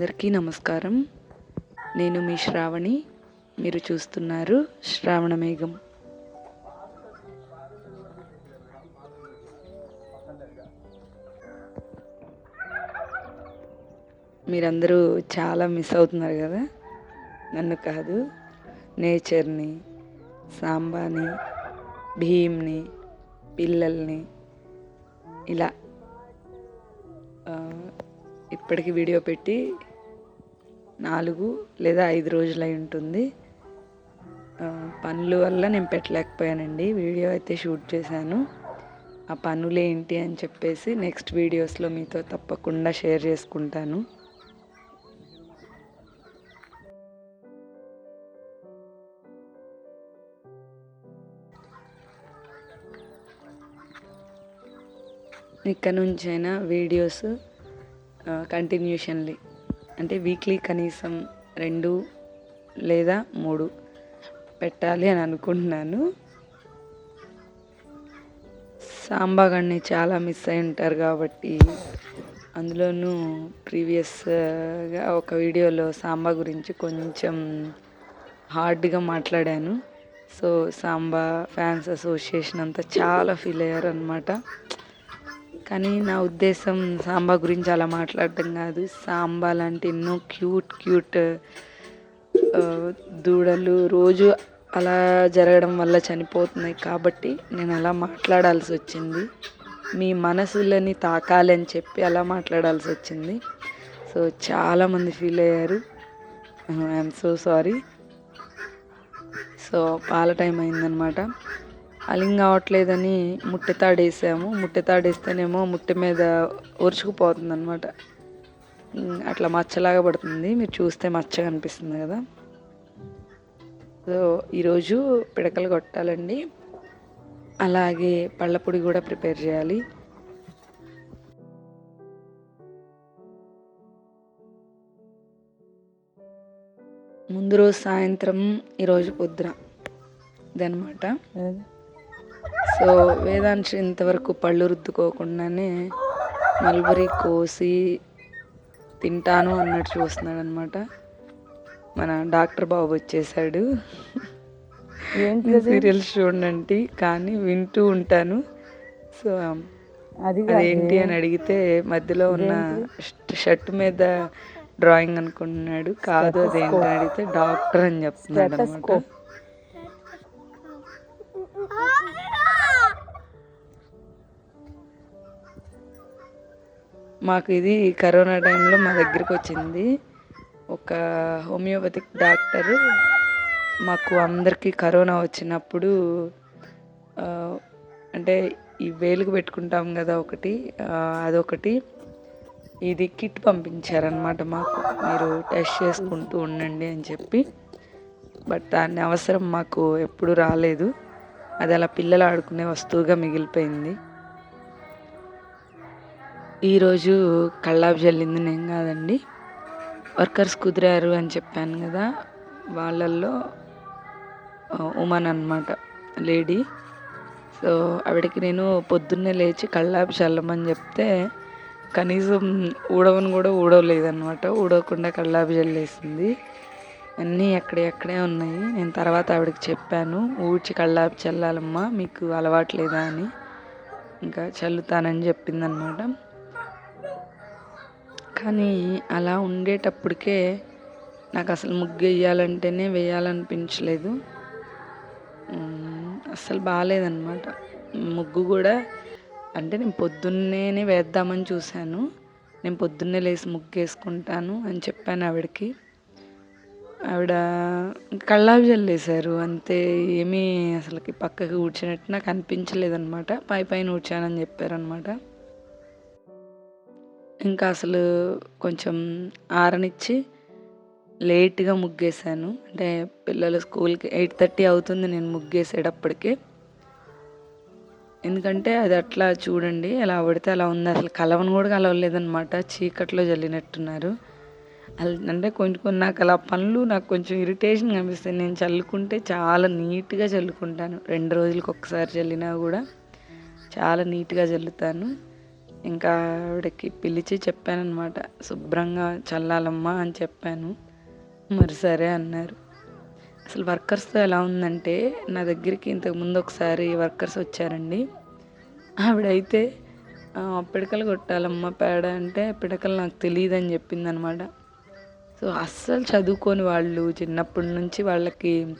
అందరికీ నమస్కారం. నేను మీ శ్రావణి. మీరు చూస్తున్నారు శ్రావణ మేఘం. మీరందరూ చాలా మిస్ అవుతున్నారు కదా? నన్ను కాదు. నేచర్ని సాంబాని భీమ్ని పిల్లల్ని. ఇలా ఇప్పటికి వీడియో పెట్టి నాలుగు లేదా ఐదు రోజులై ఉంటుంది. పనుల వల్ల నేను పెట్టలేకపోయానండి. వీడియో అయితే షూట్ చేశాను. ఆ పనులు ఏంటి అని చెప్పేసి నెక్స్ట్ వీడియోస్లో మీతో తప్పకుండా షేర్ చేసుకుంటాను. ఇక్కడ నుంచైనా వీడియోస్ కంటిన్యూషన్లీ అంటే వీక్లీ కనీసం రెండు లేదా మూడు పెట్టాలి అని అనుకుంటున్నాను. సాంబాగాడిని చాలా మిస్ అయి ఉంటారు కాబట్టి అందులోనూ ప్రీవియస్గా ఒక వీడియోలో సాంబా గురించి కొంచెం హార్డ్గా మాట్లాడాను. సో సాంబా ఫ్యాన్స్ అసోసియేషన్ అంతా చాలా ఫీల్ అయ్యారు అనమాట కానీ నా ఉద్దేశం సాంబా గురించి అలా మాట్లాడటం కాదు. సాంబా లాంటి ఎన్నో క్యూట్ క్యూట్ దూడలు రోజు అలా జరగడం వల్ల చనిపోతున్నాయి కాబట్టి నేను అలా మాట్లాడాల్సి వచ్చింది. మీ మనసులని తాకాలి అని చెప్పి అలా మాట్లాడాల్సి వచ్చింది. సో చాలామంది ఫీల్ అయ్యారు. I'm so sorry. సో పాల టైం అయిందనమాట అలింగ్ కావట్లేదని ముట్టె తాడేసాము. ముట్టె తాడేస్తేనేమో ముట్టె మీద ఉరుచుకుపోతుంది అనమాట అట్లా మచ్చలాగా పడుతుంది. మీరు చూస్తే మచ్చ కనిపిస్తుంది కదా. సో ఈరోజు పిడకలు కొట్టాలండి. అలాగే పళ్ళపొడి కూడా ప్రిపేర్ చేయాలి. ముందు రోజు సాయంత్రం ఈరోజు పొద్దున. ఇదనమాట సో వేదాంశ ఇంతవరకు పళ్ళు రుద్దుకోకుండానే మల్బరీ కోసి తింటాను అన్నట్టు చూస్తున్నాడు అనమాట మన డాక్టర్ బాబు వచ్చేసాడు. ఏంటి సీరియల్స్ చూడండి కానీ వింటూ ఉంటాను. సో అది అదేంటి అని అడిగితే మధ్యలో ఉన్న షర్ట్ మీద డ్రాయింగ్ అనుకుంటున్నాడు. కాదు అదేంటి అని అడిగితే డాక్టర్ అని చెప్తున్నాడు అనమాట మాకు ఇది కరోనా టైంలో మా దగ్గరికి వచ్చింది ఒక హోమియోపతిక్ డాక్టరు మాకు అందరికీ కరోనా వచ్చినప్పుడు అంటే ఈ వేలుకు పెట్టుకుంటాం కదా ఒకటి అదొకటి. ఇది కిట్ పంపించారనమాట మాకు. మీరు టెస్ట్ చేసుకుంటూ ఉండండి అని చెప్పి. బట్ దాని అవసరం మాకు ఎప్పుడు రాలేదు. అది అలా పిల్లలు ఆడుకునే వస్తువుగా మిగిలిపోయింది. ఈరోజు కల్లాపు చల్లింది నేను కాదండి. వర్కర్స్ కుదిరారు అని చెప్పాను కదా వాళ్ళల్లో ఉమెన్ ఉమన్ అనమాట లేడీ. సో ఆవిడకి నేను పొద్దున్నే లేచి కళ్ళాపి చల్లమని చెప్తే కనీసం ఊడవని కూడా ఊడవలేదన్నమాట ఊడవకుండా కళ్ళాపి చల్లేసింది అన్నీ ఎక్కడే ఉన్నాయి. నేను తర్వాత ఆవిడకి చెప్పాను ఊడ్చి కళ్ళాపి చల్లాలమ్మా మీకు అలవాట్లేదా అని. ఇంకా చల్లుతానని చెప్పిందనమాట కానీ అలా ఉండేటప్పటికే నాకు అసలు ముగ్గు వేయాలంటేనే వేయాలనిపించలేదు. అసలు అస్సలు బాగాలేదన్నమాట ముగ్గు కూడా అంటే నేను పొద్దున్నేనే వేద్దామని చూశాను. నేను పొద్దున్నే లేచి ముగ్గు వేసుకుంటాను అని చెప్పాను ఆవిడకి. ఆవిడ కళ్ళావి చల్లేశారు అంతే ఏమీ అసలుకి పక్కకి ఊడ్చినట్టు నాకు అనిపించలేదన్నమాట. పై పైన ఊడ్చానని చెప్పారనమాట ఇంకా అసలు కొంచెం ఆరనిచ్చి లేట్గా ముగ్గేసాను. అంటే పిల్లలు స్కూల్కి ఎయిట్ థర్టీ అవుతుంది నేను ముగ్గేసేటప్పటికి. ఎందుకంటే అది అట్లా చూడండి ఎలా పడితే అలా ఉంది. అసలు కలవను కూడా కలవలేదనమాట చీకట్లో జల్లినట్టున్నారు. అంటే కొంచెం కొన్ని నాకు అలా పనులు నాకు కొంచెం ఇరిటేషన్ అనిపిస్తాయి నేను చల్లుకుంటే చాలా నీట్గా చల్లుకుంటాను. రెండు రోజులకు ఒకసారి చల్లినా కూడా చాలా నీట్గా చల్లుతాను. ఇంకా ఆవిడకి పిలిచి చెప్పానన్నమాట. శుభ్రంగా చల్లాలమ్మా అని చెప్పాను. మరి సరే అన్నారు. అసలు వర్కర్స్తో ఎలా ఉందంటే నా దగ్గరికి ఇంతకుముందు ఒకసారి వర్కర్స్ వచ్చారండి. ఆవిడైతే పిడకలు కొట్టాలమ్మా పేడ అంటే పిడకలు నాకు తెలియదు అని చెప్పిందనమాట సో అస్సలు చదువుకొని వాళ్ళు చిన్నప్పటి నుంచి వాళ్ళకి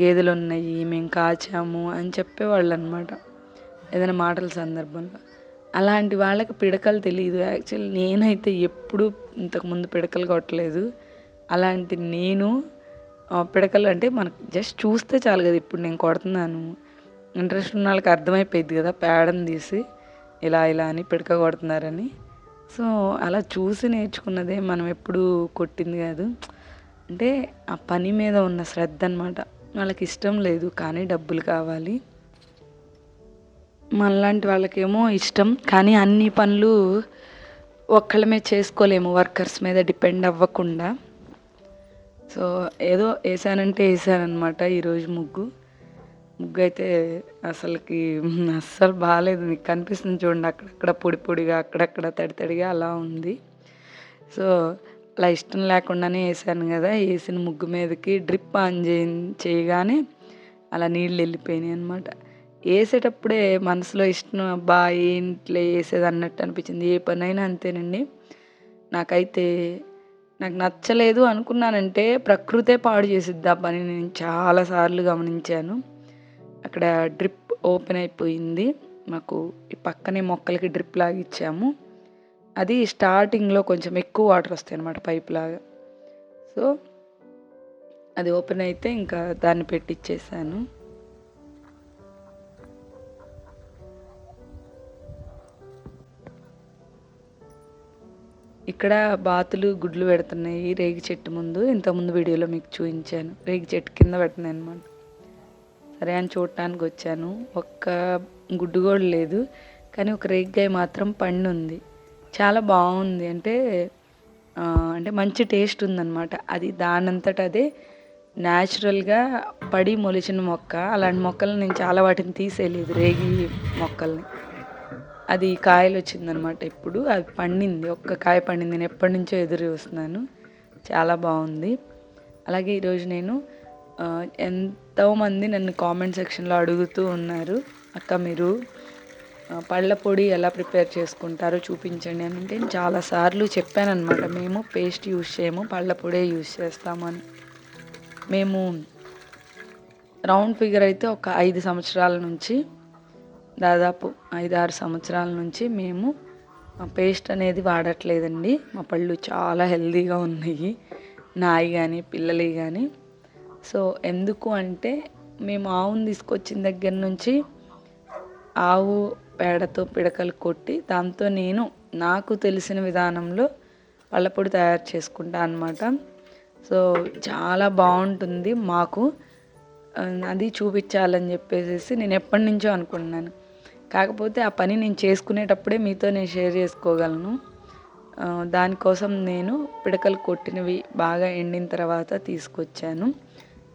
గేదెలు ఉన్నాయి మేము కాచాము అని చెప్పేవాళ్ళు అనమాట ఏదైనా మాటల సందర్భంలో. అలాంటి వాళ్ళకి పిడకలు తెలియదు యాక్చువల్లీ నేనైతే ఎప్పుడూ ఇంతకుముందు పిడకలు కొట్టలేదు. అలాంటి నేను పిడకలు అంటే మనకు జస్ట్ చూస్తే చాలు కదా ఇప్పుడు నేను కొడుతున్నాను. ఇంట్రెస్ట్ ఉన్న వాళ్ళకి అర్థమైపోయింది కదా పేడని తీసి ఇలా ఇలా అని పిడక కొడుతున్నారని. సో అలా చూసి నేర్చుకున్నదే మనం ఎప్పుడు కొట్టింది కాదు. అంటే ఆ పని మీద ఉన్న శ్రద్ధ అనమాట వాళ్ళకి ఇష్టం లేదు కానీ డబ్బులు కావాలి. మనలాంటి వాళ్ళకేమో ఇష్టం కానీ అన్ని పనులు ఒక్కళ్ళమే చేసుకోలేము వర్కర్స్ మీద డిపెండ్ అవ్వకుండా. సో ఏదో వేసానంటే వేసానమాట ఈరోజు ముగ్గు. ముగ్గు అయితే అసలుకి అస్సలు బాగాలేదు మీకు కనిపిస్తుంది చూడండి అక్కడక్కడ పొడి పొడిగా అక్కడక్కడ తడి తడిగా అలా ఉంది. సో అలా ఇష్టం లేకుండానే వేసాను కదా వేసిన ముగ్గు మీదకి డ్రిప్ ఆన్ చేయ చేయగానే అలా నీళ్ళు వెళ్ళిపోయినాయి అనమాట వేసేటప్పుడే మనసులో ఇష్టం అబ్బా ఏంట్లే వేసేది అన్నట్టు అనిపించింది. ఏ పనైనా అంతేనండి. నాకైతే నాకు నచ్చలేదు అనుకున్నానంటే ప్రకృతే పాడు చేసిద్ది ఆ పని నేను చాలాసార్లు గమనించాను. అక్కడ డ్రిప్ ఓపెన్ అయిపోయింది. మాకు ఈ పక్కనే మొక్కలకి డ్రిప్ లాగా ఇచ్చాము. అది స్టార్టింగ్లో కొంచెం ఎక్కువ వాటర్ వస్తాయి అన్నమాట పైప్ లాగా. సో అది ఓపెన్ అయితే ఇంకా దాన్ని పెట్టిచ్చేసాను. ఇక్కడ బాతులు గుడ్లు పెడుతున్నాయి రేగి చెట్టు ముందు. ఇంతకుముందు వీడియోలో మీకు చూపించాను. రేగి చెట్టు కింద పెట్టినాయి అనమాట సరే అని చూడటానికి వచ్చాను. ఒక్క గుడ్డు కూడా లేదు. కానీ ఒక రేగికాయ మాత్రం పండు ఉంది చాలా బాగుంది. అంటే అంటే మంచి టేస్ట్ ఉందన్నమాట. అది దానంతట అదే న్యాచురల్గా పడి మొలిచిన మొక్క. అలాంటి మొక్కలు నేను చాలా వాటిని తీసేయలేదు. రేగి మొక్కల్ని. అది కాయలు వచ్చిందనమాట ఇప్పుడు. అది పండింది. ఒక్క కాయ పండింది. నేను ఎప్పటి నుంచో ఎదురు చూస్తున్నాను. చాలా బాగుంది. అలాగే ఈరోజు నేను ఎంతోమంది నన్ను కామెంట్ సెక్షన్లో అడుగుతూ ఉన్నారు. అక్క మీరు పళ్ళ పొడి ఎలా ప్రిపేర్ చేసుకుంటారో చూపించండి అని. అంటే నేను చాలాసార్లు చెప్పాను అనమాట మేము పేస్ట్ యూస్ చేయము పళ్ళ పొడే యూస్ చేస్తామని మేము రౌండ్ ఫిగర్ అయితే ఒక ఐదు సంవత్సరాల నుంచి దాదాపు ఐదు ఆరు సంవత్సరాల నుంచి మేము ఆ పేస్ట్ అనేది వాడట్లేదండి. మా పళ్ళు చాలా హెల్దీగా ఉన్నాయి. నాయి కానీ పిల్లలవి కానీ సో ఎందుకు అంటే మేము ఆవును తీసుకొచ్చిన దగ్గర నుంచి ఆవు పేడతో పిడకలు కొట్టి దాంతో నేను నాకు తెలిసిన విధానంలో పళ్ళపొడి తయారు చేసుకుంటా అనమాట సో చాలా బాగుంటుంది మాకు. అది చూపించాలని చెప్పేసి నేను ఎప్పటి నుంచో అనుకున్నాను కాకపోతే ఆ పని నేను చేసుకునేటప్పుడే మీతో నేను షేర్ చేసుకోగలను. దానికోసం నేను పిడకలు కొట్టినవి బాగా ఎండిన తర్వాత తీసుకొచ్చాను.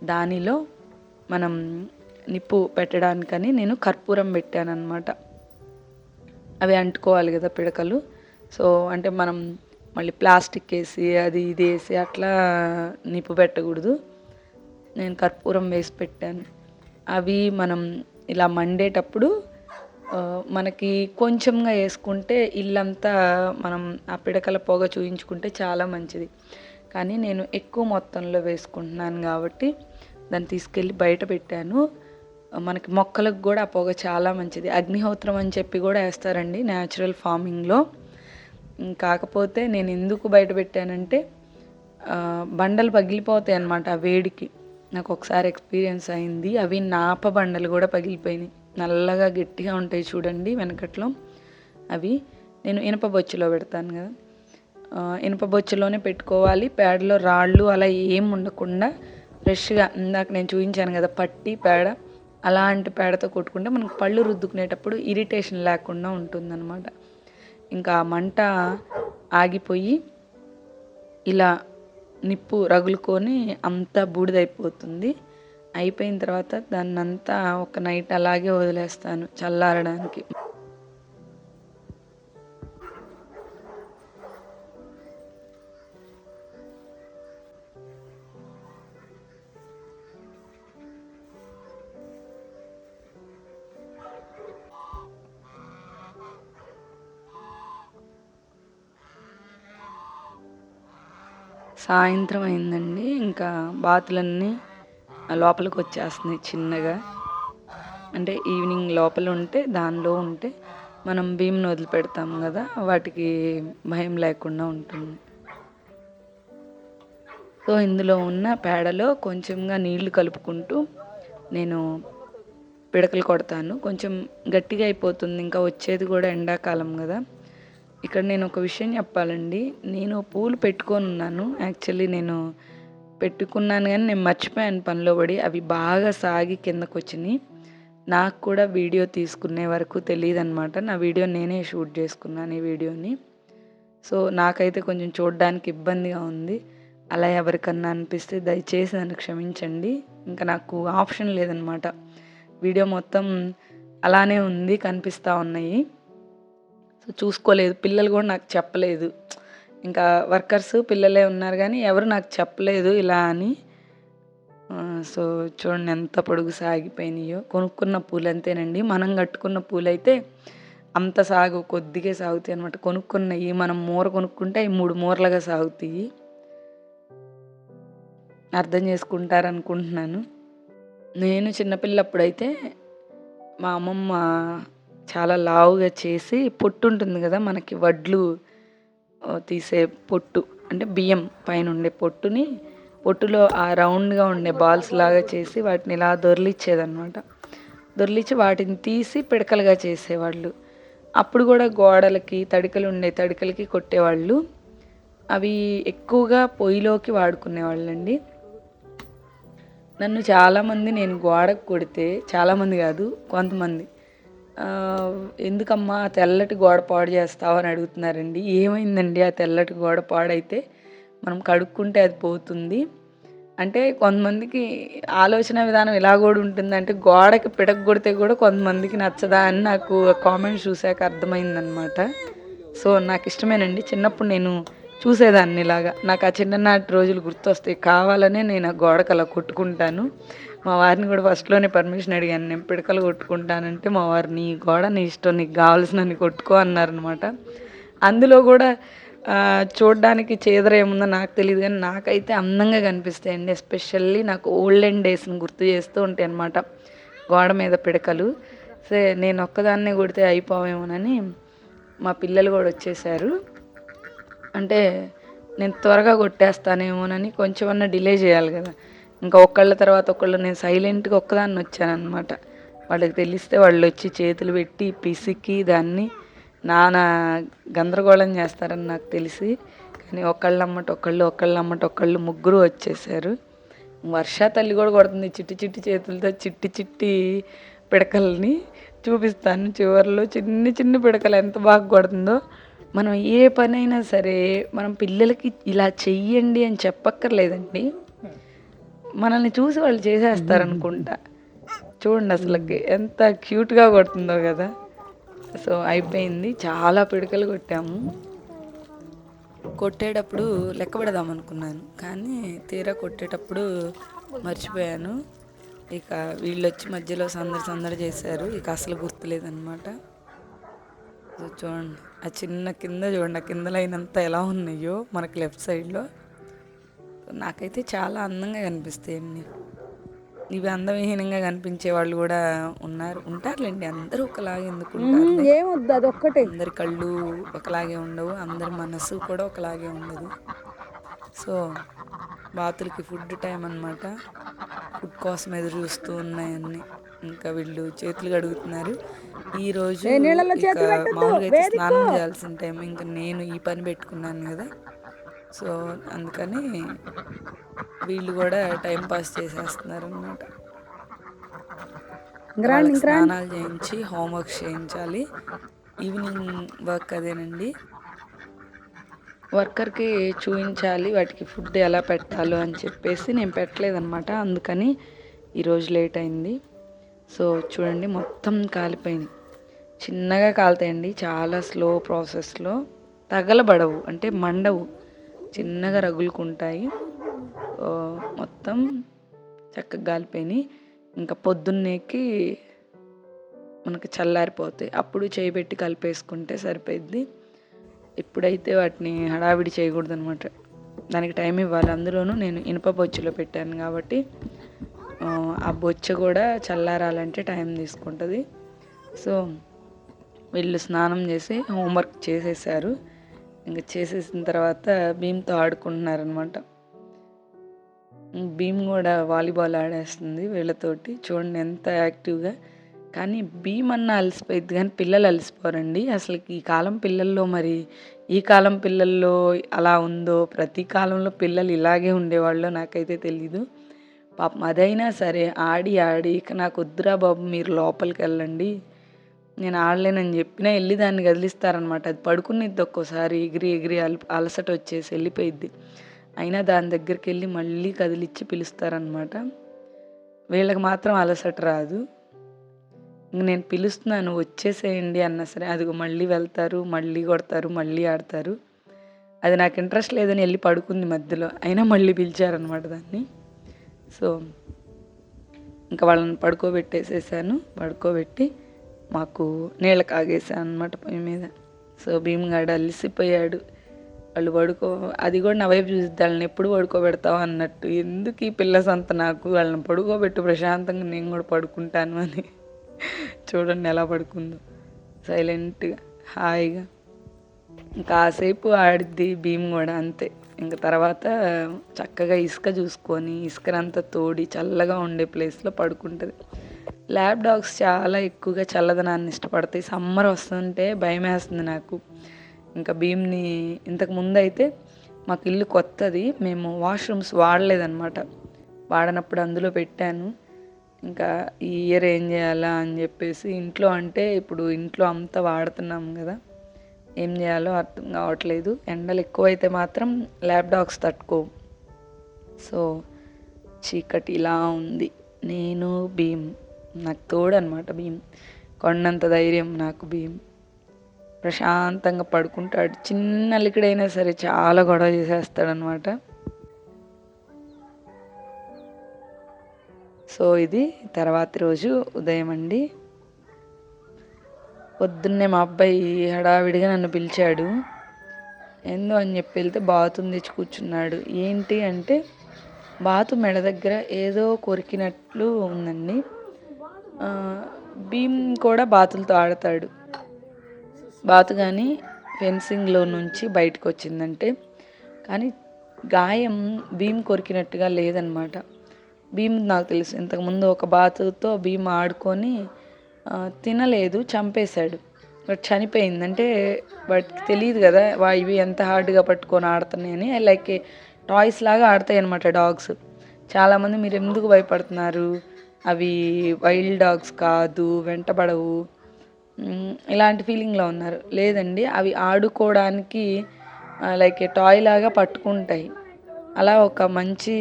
దానిలో మనం నిప్పు పెట్టడానికని నేను కర్పూరం పెట్టాను అనమాట అవి అంటుకోవాలి కదా పిడకలు. సో అంటే మనం మళ్ళీ ప్లాస్టిక్ వేసి అది ఇది వేసి అట్లా నిప్పు పెట్టకూడదు. నేను కర్పూరం వేసి పెట్టాను. అవి మనం ఇలా మండేటప్పుడు మనకి కొంచెంగా వేసుకుంటే ఇల్లంతా మనం ఆ పిడకల పొగ చూయించుకుంటే చాలా మంచిది. కానీ నేను ఎక్కువ మొత్తంలో వేసుకుంటున్నాను కాబట్టి దాన్ని తీసుకెళ్ళి బయట పెట్టాను. మనకి మొక్కలకు కూడా ఆ పొగ చాలా మంచిది. అగ్నిహోత్రం అని చెప్పి కూడా వేస్తారండి న్యాచురల్ ఫార్మింగ్లో. కాకపోతే నేను ఎందుకు బయట పెట్టానంటే బండలు పగిలిపోతాయి అన్నమాట ఆ వేడికి. నాకు ఒకసారి ఎక్స్పీరియన్స్ అయింది. అవి నాప బండలు కూడా పగిలిపోయినాయి. నల్లగా గట్టిగా ఉంటాయి చూడండి వెనకట్లో. అవి నేను ఇనప బొచ్చులో పెడతాను కదా. ఇనప ఇనుప బొచ్చులోనే పెట్టుకోవాలి. పేడలో రాళ్ళు అలా ఏం ఉండకుండా ఫ్రెష్గా ఇందాక నేను చూపించాను కదా పట్టి పేడ. అలాంటి పేడతో కొట్టుకుంటే మనకు పళ్ళు రుద్దుకునేటప్పుడు ఇరిటేషన్ లేకుండా ఉంటుందన్నమాట. ఇంకా ఆ మంట ఆగిపోయి ఇలా నిప్పు రగులుకొని అంతా బూడిదైపోతుంది. అయిపోయిన తర్వాత దాన్ని అంతా ఒక నైట్ అలాగే వదిలేస్తాను చల్లారడానికి. సాయంత్రం అయిందండి. ఇంకా బాతులన్నీ లోపలికి వచ్చేస్తుంది చిన్నగా. అంటే ఈవినింగ్ లోపల ఉంటే దానిలో ఉంటే మనం భీమ్ని వదిలిపెడతాం కదా వాటికి భయం లేకుండా ఉంటుంది. సో ఇందులో ఉన్న పేడలో కొంచెంగా నీళ్ళు కలుపుకుంటూ నేను పిడకలు కొడతాను. కొంచెం గట్టిగా అయిపోతుంది ఇంకా వచ్చేది కూడా ఎండాకాలం కదా. ఇక్కడ నేను ఒక విషయం చెప్పాలండి. నేను పూలు పెట్టుకొని ఉన్నాను. యాక్చువల్లీ నేను పెట్టుకున్నాను కానీ నేను మర్చిపోయాను పనిలో పడి. అవి బాగా సాగి కిందకు వచ్చినాయి నాకు కూడా వీడియో తీసుకునే వరకు తెలియదు అనమాట నా వీడియో నేనే షూట్ చేసుకున్నాను ఈ వీడియోని. సో నాకైతే కొంచెం చూడడానికి ఇబ్బందిగా ఉంది. అలా ఎవరికన్నా అనిపిస్తే దయచేసి నన్ను క్షమించండి. ఇంకా నాకు ఆప్షన్ లేదనమాట వీడియో మొత్తం అలానే ఉంది కనిపిస్తూ ఉన్నాయి. సో చూసుకోలేదు. పిల్లలు కూడా నాకు చెప్పలేదు. ఇంకా వర్కర్స్ పిల్లలే ఉన్నారు కానీ ఎవరు నాకు చెప్పలేదు ఇలా అని. సో చూడండి ఎంత పొడుగు సాగిపోయినాయో. కొనుక్కున్న పూలు అంతేనండి మనం కట్టుకున్న పూలు అయితే అంత సాగు కొద్దిగా సాగుతాయి అనమాట కొనుక్కున్నవి మనం మూర కొనుక్కుంటే అవి మూడు మూరలుగా సాగుతాయి. అర్థం చేసుకుంటారనుకుంటున్నాను. నేను చిన్నపిల్లప్పుడైతే మా అమ్మమ్మ చాలా లావుగా చేసి పొట్టు ఉంటుంది కదా మనకి వడ్లు తీసే పొట్టు అంటే బియ్యం పైన ఉండే పొట్టుని పొట్టులో ఆ రౌండ్గా ఉండే బాల్స్ లాగా చేసి వాటిని ఇలా దొర్లిచ్చేదనమాట దొర్లిచ్చి వాటిని తీసి పిడకలుగా చేసేవాళ్ళు. అప్పుడు కూడా గోడలకి తడికలు ఉండే తడికలకి కొట్టేవాళ్ళు. అవి ఎక్కువగా పొయ్యిలోకి వాడుకునేవాళ్ళండి. నన్ను చాలామంది నేను గోడకు కొడితే చాలామంది కాదు కొంతమంది. ఎందుకమ్మా తెల్లటి గోడ పాడు చేస్తావు అని అడుగుతున్నారండి. ఏమైందండి ఆ తెల్లటి గోడ పాడైతే? మనం కడుక్కుంటే అది పోతుంది. అంటే కొంతమందికి ఆలోచన విధానం ఇలా కూడా ఉంటుంది అంటే గోడకి పిడక కొడితే కూడా కొంతమందికి నచ్చదా అని నాకు కామెంట్స్ చూశాక అర్థమైందనమాట సో నాకు ఇష్టమేనండి. చిన్నప్పుడు నేను చూసేదాన్ని ఇలాగా. నాకు ఆ చిన్ననాటి రోజులు గుర్తొస్తాయి. కావాలనే నేను ఆ గోడకు అలా కొట్టుకుంటాను. మా వారిని కూడా ఫస్ట్లోనే పర్మిషన్ అడిగాను. నేను పిడకలు కొట్టుకుంటానంటే మా వారు నీ గోడ నీ ఇష్టం నీకు కావాల్సినన్ని కొట్టుకో అన్నారనమాట అందులో కూడా చూడడానికి చూడ్డానికి చేదర ఏముందో నాకు తెలియదు కానీ నాకైతే అందంగా కనిపిస్తాయండి. ఎస్పెషల్లీ నాకు ఓల్డెన్ డేస్ని గుర్తు చేస్తూ ఉంటాయి అనమాట గోడ మీద పిడకలు. సే నేను ఒక్కదాన్నే కొడితే అయిపోవేమోనని మా పిల్లలు కూడా వచ్చేసారు. అంటే నేను త్వరగా కొట్టేస్తానేమోనని కొంచెమన్నా డిలే చేయాలి కదా. ఇంకా ఒకళ్ళ తర్వాత ఒకళ్ళు నేను సైలెంట్గా ఒక్కదాన్ని వచ్చానమాట వాళ్ళకి తెలిస్తే వాళ్ళు వచ్చి చేతులు పెట్టి పిసికి దాన్ని నానా గందరగోళం చేస్తారని నాకు తెలిసి. కానీ ఒకళ్ళు అమ్మట ఒకళ్ళు ఒకళ్ళు అమ్మట ఒకళ్ళు ముగ్గురు వచ్చేసారు. వర్ష తల్లి కూడా కొడుతుంది చిట్టి చిట్టి చేతులతో చిట్టి చిట్టి పిడకల్ని చూపిస్తాను చివర్లో. చిన్ని చిన్ని పిడకలు ఎంత బాగా కొడుతుందో. మనం ఏ పనైనా సరే మనం పిల్లలకి ఇలా చెయ్యండి అని చెప్పక్కర్లేదండి. మనల్ని చూసి వాళ్ళు చేసేస్తారనుకుంటా. చూడండి అసలు ఎంత క్యూట్గా కొడుతుందో కదా. సో అయిపోయింది. చాలా పిడకలు కొట్టాము. కొట్టేటప్పుడు లెక్క పెడదాం అనుకున్నాను. కానీ తీరా కొట్టేటప్పుడు మర్చిపోయాను. ఇక వీళ్ళు వచ్చి మధ్యలో సందడి సందడి చేశారు. ఇక అసలు గుర్తులేదన్నమాట. చూడండి. ఆ చిన్న కింద చూడండి. ఆ కింద లైన్ అంతా ఎలా ఉన్నాయో మనకి లెఫ్ట్ సైడ్లో. నాకైతే చాలా అందంగా కనిపిస్తాయండి ఇవి అందవిహీనంగా కనిపించే వాళ్ళు కూడా ఉన్నారు ఉంటారులేండి. అందరూ ఒకలాగే ఎందుకు ఏమొద్దు అది ఒక్కటే అందరి కళ్ళు ఒకలాగే ఉండవు అందరి మనసు కూడా ఒకలాగే ఉండదు. సో బాతులకి ఫుడ్ టైం అన్నమాట. ఫుడ్ కోసం ఎదురు చూస్తూ ఉన్నాయన్ని. ఇంకా వీళ్ళు చేతులు కడుగుతున్నారు. ఈ రోజు మామూలుగా అయితే స్నానం చేయాల్సిన టైం. ఇంకా నేను ఈ పని పెట్టుకున్నాను కదా. సో అందుకని వీళ్ళు కూడా టైం పాస్ చేసేస్తున్నారు అనమాట స్నానాలు చేయించి హోంవర్క్ చేయించాలి. ఈవినింగ్ వర్క్ అదేనండి. వర్కర్కి చూపించాలి వాటికి ఫుడ్ ఎలా పెట్టాలో అని చెప్పేసి నేను పెట్టలేదన్నమాట. అందుకని ఈరోజు లేట్ అయింది. సో చూడండి మొత్తం కాలిపోయింది చిన్నగా కాలుతాయండి చాలా స్లో ప్రాసెస్లో. తగలబడవు అంటే మండవు. చిన్నగా రగులుకుంటాయి. మొత్తం చక్కగా కాలిపోయినాయి ఇంకా పొద్దున్నేకి మనకి చల్లారిపోతాయి. అప్పుడు చేయి పెట్టి కలిపేసుకుంటే సరిపోయిద్ది. ఇప్పుడైతే వాటిని హడావిడి చేయకూడదు అనమాట దానికి టైం ఇవ్వాలి. అందులోనూ నేను ఇనుప బొచ్చులో పెట్టాను కాబట్టి ఆ, ఆ బొచ్చు కూడా చల్లారాలంటే టైం తీసుకుంటుంది. సో వీళ్ళు స్నానం చేసి హోంవర్క్ చేసేసారు. ఇంకా చేసేసిన తర్వాత భీమ్తో ఆడుకుంటున్నారనమాట భీమ్ కూడా వాలీబాల్ ఆడేస్తుంది వీళ్ళతోటి. చూడండి ఎంత యాక్టివ్గా. కానీ భీమ్ అన్న అలసిపోయింది కానీ పిల్లలు అలసిపోరండి. అసలు ఈ కాలం పిల్లల్లో మరి ఈ కాలం పిల్లల్లో అలా ఉందో ప్రతి కాలంలో పిల్లలు ఇలాగే ఉండేవాళ్ళో నాకైతే తెలీదు. పాపం అదైనా సరే ఆడి ఆడి ఇక నాకు వద్దురా బాబు మీరు లోపలికి వెళ్ళండి నేను ఆడలేనని చెప్పినా వెళ్ళి దాన్ని కదిలిస్తారనమాట అది పడుకునిద్ది ఒక్కోసారి ఎగిరి ఎగిరి అల అలసట వచ్చేసి వెళ్ళిపోయిద్ది. అయినా దాని దగ్గరికి వెళ్ళి మళ్ళీ కదిలిచ్చి పిలుస్తారనమాట వీళ్ళకి మాత్రం అలసట రాదు. నేను పిలుస్తున్నాను వచ్చేసేయండి అన్నా సరే అదిగో మళ్ళీ వెళ్తారు మళ్ళీ కొడతారు మళ్ళీ ఆడతారు. అది నాకు ఇంట్రెస్ట్ లేదని వెళ్ళి పడుకుంది మధ్యలో. అయినా మళ్ళీ పిలిచారనమాట దాన్ని. సో ఇంకా వాళ్ళని పడుకోబెట్టేసేసాను. పడుకోబెట్టి మాకు నీళ్ళ కాగేసాను అనమాట పొయ్యి మీద. సో భీమ్గాడు అలిసిపోయాడు. వాళ్ళు పడుకో అది కూడా నా వైపు చూసి వాళ్ళని ఎప్పుడు పడుకోబెడతావు? అన్నట్టు. ఎందుకు ఈ పిల్ల సంత నాకు? వాళ్ళని పడుకోబెట్టు ప్రశాంతంగా నేను కూడా పడుకుంటాను అని. చూడండి ఎలా పడుకుందో. సైలెంట్గా హాయిగా. కాసేపు ఆడిద్ది భీమ్ కూడా అంతే. ఇంకా తర్వాత చక్కగా ఇసుక చూసుకొని ఇసుకనంతా తోడి చల్లగా ఉండే ప్లేస్లో పడుకుంటుంది. ల్యాబ్ డాగ్స్ చాలా ఎక్కువగా చల్లదనాన్ని ఇష్టపడతాయి. సమ్మర్ వస్తుంటే భయం వేస్తుంది నాకు. ఇంకా భీమ్ని ఇంతకు ముందు అయితే మాకు ఇల్లు కొత్తది. మేము వాష్రూమ్స్ వాడలేదన్నమాట. వాడనప్పుడు అందులో పెట్టాను. ఇంకా ఈ ఇయర్ ఏం చేయాలా అని చెప్పేసి ఇంట్లో అంటే ఇప్పుడు ఇంట్లో అంతా వాడుతున్నాం కదా. ఏం చేయాలో అర్థం కావట్లేదు. ఎండలు ఎక్కువైతే మాత్రం ల్యాబ్ డాగ్స్ తట్టుకో సో చీకటి ఇలా ఉంది. నేను భీమ్. నాకు తోడు అనమాట భీమ్. కొండంత ధైర్యం నాకు భీమ్. ప్రశాంతంగా పడుకుంటాడు. చిన్న లిక్కడైనా సరే చాలా గొడవ చేసేస్తాడనమాట సో ఇది తర్వాతి రోజు ఉదయం అండి. పొద్దున్నే మా అబ్బాయి హడావిడిగా నన్ను పిలిచాడు. ఏందో అని చెప్పి వెళ్తే బాతుని తెచ్చి కూర్చున్నాడు. ఏంటి అంటే బాతు మెడ దగ్గర ఏదో కొరికినట్లు ఉందండి. భీమ్ కూడా బాతులతో ఆడతాడు. బాతు కానీ ఫెన్సింగ్లో నుంచి బయటకు వచ్చిందంటే కానీ గాయం భీమ్ కొరికినట్టుగా లేదనమాట. భీమ్ నాకు తెలుసు ఇంతకుముందు ఒక బాతుతో భీమ్ ఆడుకొని తినలేదు చంపేశాడు. బట్ చనిపోయింది. అంటే వాటికి తెలియదు కదా వా ఇవి ఎంత హార్డ్గా పట్టుకొని ఆడుతున్నాయని లైక్ టాయ్స్ లాగా ఆడతాయి అనమాట డాగ్స్ చాలామంది మీరు ఎందుకు భయపడుతున్నారు? అవి వైల్డ్ డాగ్స్ కాదు వెంటబడవు ఇలాంటి ఫీలింగ్లో ఉన్నారు. లేదండి అవి ఆడుకోవడానికి లైక్ టాయ్ లాగా పట్టుకుంటాయి. అలా ఒక మంచి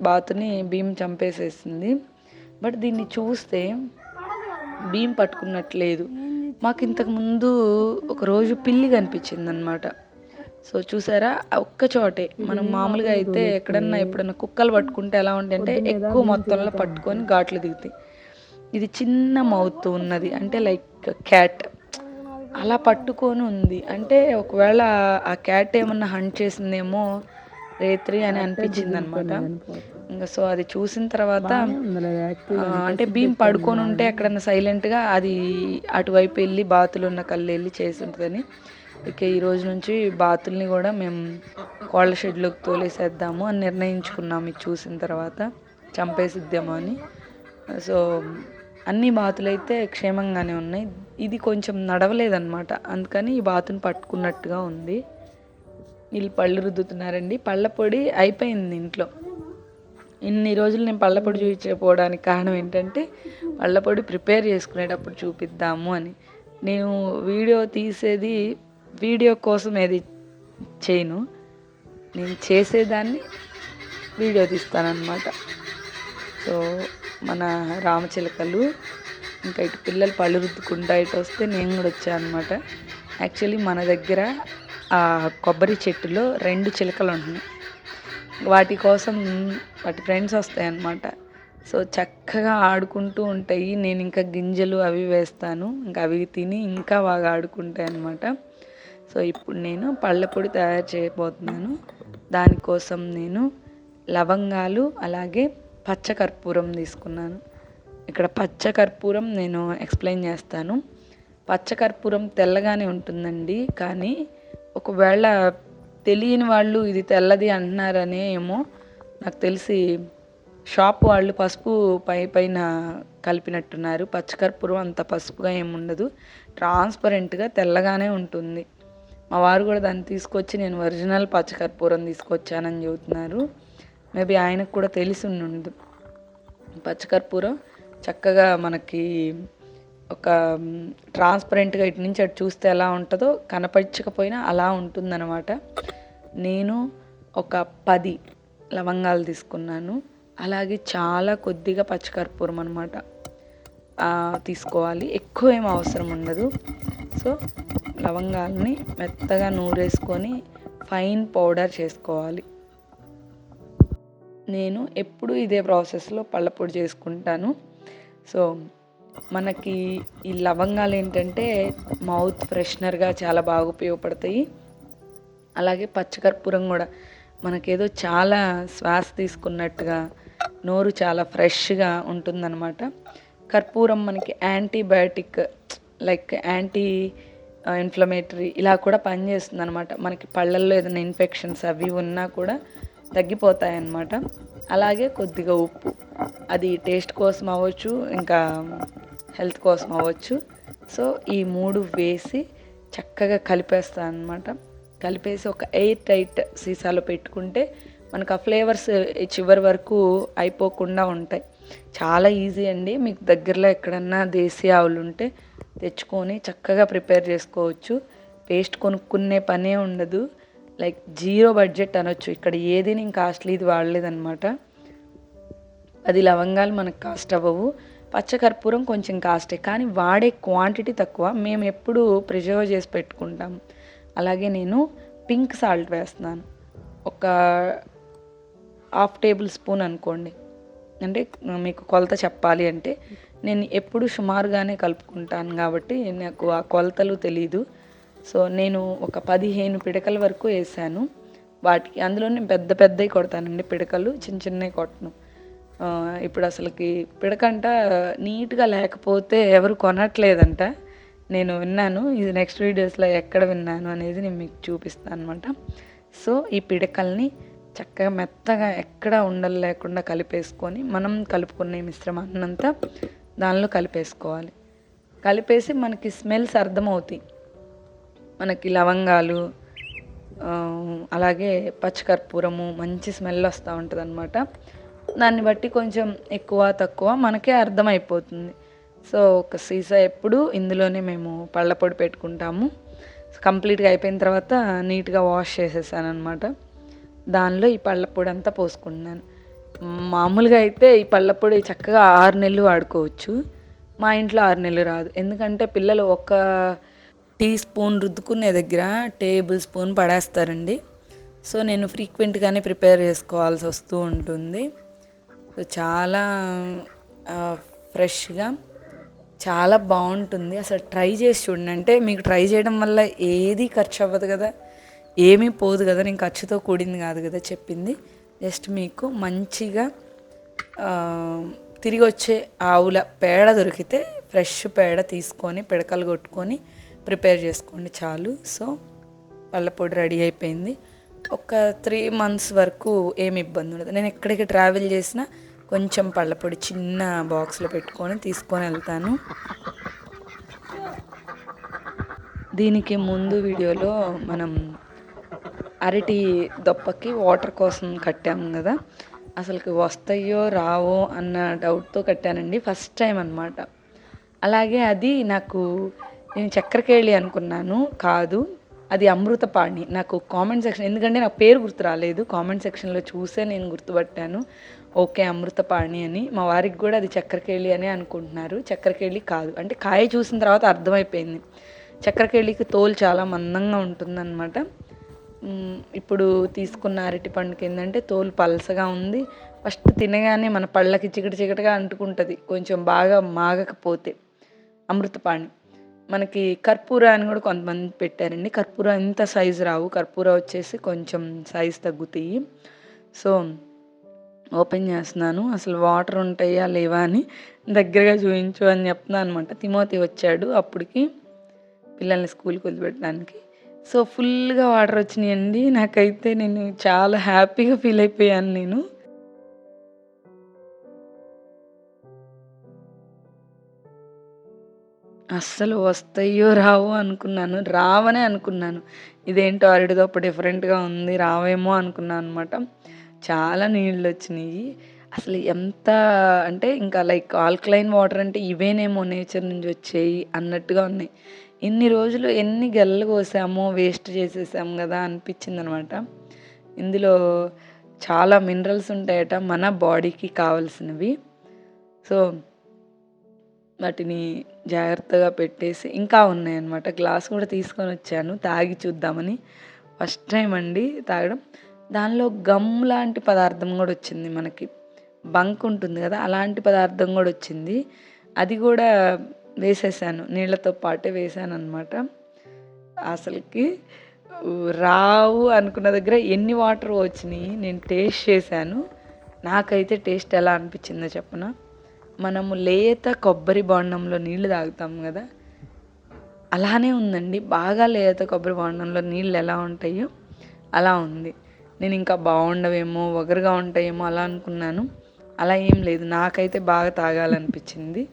బాతుని భీమ్ చంపేసేసింది. బట్ దీన్ని చూస్తే భీమ్ పట్టుకున్నట్లేదు. మాకు ఇంతకుముందు ఒక రోజు పిల్లి కనిపించింది అనమాట సో చూసారా? ఒక్క చోటే. మనం మామూలుగా అయితే ఎక్కడన్నా ఎప్పుడన్నా కుక్కలు పట్టుకుంటే ఎలా ఉంటాయి అంటే ఎక్కువ మొత్తంలో పట్టుకొని ఘాట్లు దిగుతాయి. ఇది చిన్న మౌత్ ఉన్నది. అంటే లైక్ క్యాట్. అలా పట్టుకొని ఉంది. అంటే ఒకవేళ ఆ క్యాట్ ఏమన్నా హంట్ చేసిందేమో రేత్రి అని అనిపించింది అనమాట ఇంకా సో అది చూసిన తర్వాత అంటే భీమ్ పడుకొని ఉంటే ఎక్కడన్నా సైలెంట్గా అది అటువైపు వెళ్ళి బాతులు ఉన్న కళ్ళు వెళ్ళి చేసి ఉంటుందని. ఇక ఈ రోజు నుంచి బాతుల్ని కూడా మేము కోళ్ళ షెడ్లోకి తోలేసేద్దాము అని నిర్ణయించుకున్నాము ఇది చూసిన తర్వాత. చంపేసిద్దాము అని. సో అన్ని బాతులైతే క్షేమంగానే ఉన్నాయి. ఇది కొంచెం నడవలేదన్నమాట. అందుకని ఈ బాతుని పట్టుకున్నట్టుగా ఉంది. వీళ్ళు పళ్ళు రుద్దుతున్నారండి. పళ్ళ పొడి అయిపోయింది ఇంట్లో. ఇన్ని రోజులు నేను పళ్ళ పొడి చూపించకపోవడానికి కారణం ఏంటంటే పళ్ళ పొడి ప్రిపేర్ చేసుకునేటప్పుడు చూపిద్దాము అని. నేను వీడియో తీసేది వీడియో కోసం ఏది చేయను. నేను చేసేదాన్ని వీడియో తీస్తానన్నమాట. సో మన రామచిలకలు ఇంకా ఇటు పిల్లలు పళ్ళు రుద్దుకుంటా ఇటు వస్తే నేను కూడా వచ్చాను అనమాట యాక్చువల్లీ మన దగ్గర ఆ కొబ్బరి చెట్టులో రెండు చిలకలు ఉంటున్నాయి. వాటి కోసం వాటి ఫ్రెండ్స్ వస్తాయన్నమాట. సో చక్కగా ఆడుకుంటూ ఉంటాయి. నేను ఇంకా గింజలు అవి వేస్తాను. ఇంకా అవి తిని ఇంకా బాగా ఆడుకుంటాయి అన్నమాట సో ఇప్పుడు నేను పళ్ళ పొడి తయారు చేయబోతున్నాను. దానికోసం నేను లవంగాలు అలాగే పచ్చకర్పూరం తీసుకున్నాను. ఇక్కడ పచ్చకర్పూరం నేను ఎక్స్ప్లెయిన్ చేస్తాను. పచ్చకర్పూరం తెల్లగానే ఉంటుందండి కానీ ఒకవేళ తెలియని వాళ్ళు ఇది తెల్లది అంటున్నారనే ఏమో నాకు తెలిసి షాప్ వాళ్ళు పసుపు పై పైన కలిపినట్టున్నారు. పచ్చకర్పూరం అంత పసుపుగా ఏముండదు. ట్రాన్స్పరెంట్గా తెల్లగానే ఉంటుంది. మా వారు కూడా దాన్ని తీసుకొచ్చి నేను ఒరిజినల్ పచ్చకర్పూరం తీసుకొచ్చానని చెబుతున్నారు. మేబీ ఆయనకు కూడా తెలిసి ఉండు పచ్చకర్పూరం చక్కగా మనకి ఒక ట్రాన్స్పరెంట్గా ఇటు నుంచి అటు చూస్తే ఎలా ఉంటుందో కనపరచకపోయినా అలా ఉంటుందన్నమాట. నేను ఒక పది లవంగాలు తీసుకున్నాను. అలాగే చాలా కొద్దిగా పచ్చకర్పూరం అనమాట తీసుకోవాలి. ఎక్కువ ఏం అవసరం ఉండదు. సో లవంగాల్ని మెత్తగా నూరేసుకొని ఫైన్ పౌడర్ చేసుకోవాలి. నేను ఎప్పుడు ఇదే ప్రాసెస్లో పళ్ళపొడి చేసుకుంటాను. సో మనకి ఈ లవంగాలు ఏంటంటే మౌత్ ఫ్రెషనర్గా చాలా బాగా ఉపయోగపడతాయి. అలాగే పచ్చకర్పూరం కూడా మనకేదో చాలా శ్వాస తీసుకున్నట్టుగా నోరు చాలా ఫ్రెష్గా ఉంటుందన్నమాట. కర్పూరం మనకి యాంటీబయాటిక్ లైక్ యాంటీ ఇన్ఫ్లమేటరీ ఇలా కూడా పనిచేస్తుంది అనమాట మనకి పళ్ళల్లో ఏదైనా ఇన్ఫెక్షన్స్ అవి ఉన్నా కూడా తగ్గిపోతాయి అన్నమాట అలాగే కొద్దిగా ఉప్పు. అది టేస్ట్ కోసం అవ్వచ్చు ఇంకా హెల్త్ కోసం అవ్వచ్చు. సో ఈ మూడు వేసి చక్కగా కలిపేస్తాను అనమాట కలిపేసి ఒక ఎయిర్ టైట్ సీసాలో పెట్టుకుంటే మనకు ఆ ఫ్లేవర్స్ చివరి వరకు అయిపోకుండా ఉంటాయి. చాలా ఈజీ అండి. మీకు దగ్గరలో ఎక్కడన్నా దేశీ ఆవులు ఉంటే తెచ్చుకొని చక్కగా ప్రిపేర్ చేసుకోవచ్చు. పేస్ట్ కొనుక్కునే పనే ఉండదు. లైక్ జీరో బడ్జెట్ అనొచ్చు. ఇక్కడ ఏది నేను కాస్ట్లీది వాడలేదనమాట అది లవంగాలు మనకు కాస్ట్ అవ్వవు. పచ్చకర్పూరం కొంచెం కాస్టే. కానీ వాడే క్వాంటిటీ తక్కువ. మేము ఎప్పుడు ప్రిజర్వ్ చేసి పెట్టుకుంటాం. అలాగే నేను పింక్ సాల్ట్ వేస్తున్నాను. ఒక హాఫ్ టేబుల్ స్పూన్ అనుకోండి. అంటే మీకు కొలత చెప్పాలి అంటే నేను ఎప్పుడు సుమారుగానే కలుపుకుంటాను కాబట్టి నాకు ఆ కొలతలు తెలీదు. సో నేను ఒక పదిహేను పిడకల వరకు వేసాను. వాటికి అందులో నేను పెద్ద పెద్దవి కొడతానండి పిడకలు చిన్న చిన్నవి కొట్టను. ఇప్పుడు అసలుకి పిడకంట నీట్గా లేకపోతే ఎవరు కొనట్లేదంట. నేను విన్నాను ఇది నెక్స్ట్ వీడియోస్లో ఎక్కడ విన్నాను అనేది నేను మీకు చూపిస్తాను అనమాట సో ఈ పిడకల్ని చక్కగా మెత్తగా ఎక్కడ ఉండలు లేకుండా కలిపేసుకొని మనం కలుపుకునే మిశ్రమాన్ని అంతా దానిలో కలిపేసుకోవాలి. కలిపేసి మనకి స్మెల్స్ అర్థమవుతాయి. మనకి లవంగాలు అలాగే పచ్చకర్పూరము మంచి స్మెల్ వస్తూ ఉంటుంది అనమాట దాన్ని బట్టి కొంచెం ఎక్కువ తక్కువ మనకే అర్థమైపోతుంది. సో ఒక సీసా ఎప్పుడు ఇందులోనే మేము పళ్ళ పొడి పెట్టుకుంటాము. కంప్లీట్గా అయిపోయిన తర్వాత నీట్గా వాష్ చేసేసాను అనమాట దానిలో ఈ పళ్ళ పొడి అంతా పోసుకున్నాను మామూలుగా అయితే ఈ పళ్ళ పొడి చక్కగా ఆరు నెలలు వాడుకోవచ్చు. మా ఇంట్లో ఆరు నెలలు రాదు. ఎందుకంటే పిల్లలు ఒక టీ స్పూన్ రుద్దుకునే దగ్గర టేబుల్ స్పూన్ పడేస్తారండి. సో నేను ఫ్రీక్వెంట్గానే ప్రిపేర్ చేసుకోవాల్సి వస్తూ ఉంటుంది. సో చాలా ఫ్రెష్గా చాలా బాగుంటుంది. అసలు ట్రై చేసి చూడండి. అంటే మీకు ట్రై చేయడం వల్ల ఏది ఖర్చు అవ్వదు కదా. ఏమీ పోదు కదా. నేను ఖర్చుతో కూడింది కాదు కదా చెప్పింది. జస్ట్ మీకు మంచిగా తిరిగి వచ్చే ఆవుల పేడ దొరికితే ఫ్రెష్ పేడ తీసుకొని పిడకలు కొట్టుకొని ప్రిపేర్ చేసుకోండి చాలు. సో పళ్ళ పొడి రెడీ అయిపోయింది. ఒక త్రీ మంత్స్ వరకు ఏమి ఇబ్బంది ఉండదు. నేను ఎక్కడికి ట్రావెల్ చేసినా కొంచెం పళ్ళపొడి చిన్న బాక్స్లో పెట్టుకొని తీసుకొని వెళ్తాను. దీనికి ముందు వీడియోలో మనం అరటి దొప్పకి వాటర్ కోసం కట్టాము కదా. అసలుకి వస్తాయో రావో అన్న డౌట్తో కట్టానండి ఫస్ట్ టైం అనమాట అలాగే అది నాకు నేను చక్కెరకేళి అనుకున్నాను కాదు అది అమృతపాణి. నాకు కామెంట్ సెక్షన్ ఎందుకంటే నాకు పేరు గుర్తు రాలేదు కామెంట్ సెక్షన్లో చూసే నేను గుర్తుపట్టాను. ఓకే అమృతపాణి అని. మా వారికి కూడా అది చక్కెరకేళి అని అనుకుంటున్నారు. చక్కెరకేళి కాదు. అంటే కాయ చూసిన తర్వాత అర్థమైపోయింది. చక్కెరకేళికి తోలు చాలా మందంగా ఉంటుందన్నమాట. ఇప్పుడు తీసుకున్న అరటి పండుకి ఏంటంటే తోలు పలసగా ఉంది. ఫస్ట్ తినగానే మన పళ్ళకి చికటి చికటిగా అంటుకుంటుంది. కొంచెం బాగా మాగకపోతే అమృతపాణి. మనకి కర్పూర అని కూడా కొంతమంది పెట్టారండి. కర్పూర ఇంత సైజు రావు. కర్పూర వచ్చేసి కొంచెం సైజు తగ్గుతాయి. సో ఓపెన్ చేస్తున్నాను. అసలు వాటర్ ఉంటాయా లేవా అని దగ్గరగా చూపించు అని చెప్తున్నాను అనమాట తిమోతి వచ్చాడు అప్పటికి. పిల్లల్ని స్కూల్కి వదిలిపెట్టడానికి. సో ఫుల్గా వాటర్ వచ్చినాయండి. నాకైతే నేను చాలా హ్యాపీగా ఫీల్ అయిపోయాను నేను. అస్సలు వస్తాయో రావో అనుకున్నాను. రావనే అనుకున్నాను. ఇదేంటో అరటిదొప్ప డిఫరెంట్గా ఉంది రావేమో అనుకున్నాను అనమాట చాలా నీళ్ళు వచ్చినాయి. అసలు ఎంత అంటే ఇంకా లైక్ ఆల్కలైన్ వాటర్ అంటే ఇవేనేమో నేచర్ నుంచి వచ్చేయి అన్నట్టుగా ఉన్నాయి. ఇన్ని రోజులు ఎన్ని గెల్లలు కోసామో వేస్ట్ చేసేసాము కదా అనిపించింది అనమాట ఇందులో చాలా మినరల్స్ ఉంటాయట మన బాడీకి కావాల్సినవి. సో వాటిని జాగ్రత్తగా పెట్టేసి ఇంకా ఉన్నాయన్నమాట. గ్లాస్ కూడా తీసుకొని వచ్చాను తాగి చూద్దామని. ఫస్ట్ టైం అండి తాగడం. దానిలో గమ్ లాంటి పదార్థం కూడా వచ్చింది మనకి. బంక్ ఉంటుంది కదా అలాంటి పదార్థం కూడా వచ్చింది. అది కూడా వేసేసాను. నీళ్ళతో పాటే వేసాను అనమాట అసలుకి రావు అనుకున్న దగ్గర ఎన్ని వాటర్ వచ్చినాయి నేను టేస్ట్ చేశాను. నాకైతే టేస్ట్ ఎలా అనిపించిందో చెప్పన? మనము లేత కొబ్బరి బోండంలో నీళ్ళు తాగుతాం కదా? అలానే ఉందండి. బాగా లేత కొబ్బరి బోండంలో నీళ్ళు ఎలా ఉంటాయో అలా ఉంది. నేను ఇంకా బాగుండవేమో వగరుగా ఉంటాయేమో అలా అనుకున్నాను. అలా ఏం లేదు. నాకైతే బాగా తాగాలనిపించింది.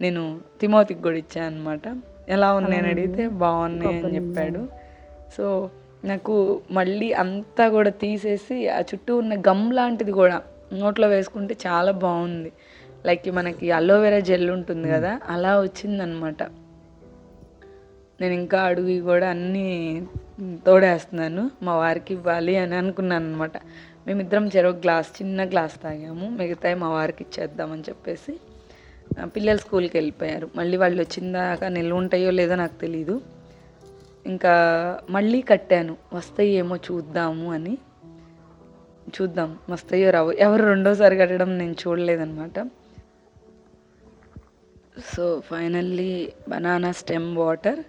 నేను తిమోతికి కూడా ఇచ్చాను అనమాట ఎలా ఉన్నాయని అడిగితే బాగున్నాయి అని చెప్పాడు. సో నాకు మళ్ళీ అంతా కూడా తీసేసి ఆ చుట్టూ ఉన్న గమ్ లాంటిది కూడా నోట్లో వేసుకుంటే చాలా బాగుంది. లైక్ మనకి అలోవెరా జెల్ ఉంటుంది కదా అలా వచ్చిందనమాట నేను ఇంకా అడుగు కూడా అన్నీ తోడేస్తున్నాను మా వారికి ఇవ్వాలి అని అనుకున్నాను అనమాట మేమిద్దరం చెరొక గ్లాస్ చిన్న గ్లాస్ తాగాము మిగతాయి మా వారికి ఇచ్చేద్దామని చెప్పేసి పిల్లలు స్కూల్కి వెళ్ళిపోయారు. మళ్ళీ వాళ్ళు వచ్చిందాక నిల్వ ఉంటాయో లేదో నాకు తెలీదు. ఇంకా మళ్ళీ కట్టాను. వస్తాయేమో చూద్దాము అని. చూద్దాం వస్తాయో రావు. ఎవరు రెండోసారి కట్టడం నేను చూడలేదనమాట so finally banana stem water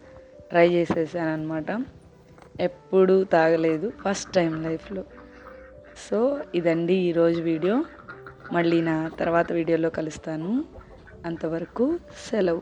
try చేసేసాను అనమాట ఎప్పుడు తాగలేదు ఫస్ట్ టైం లైఫ్లో. సో ఇదండి ఈరోజు వీడియో. మళ్ళీ నా తర్వాత వీడియోలో కలుస్తాను. అంతవరకు సెలవు.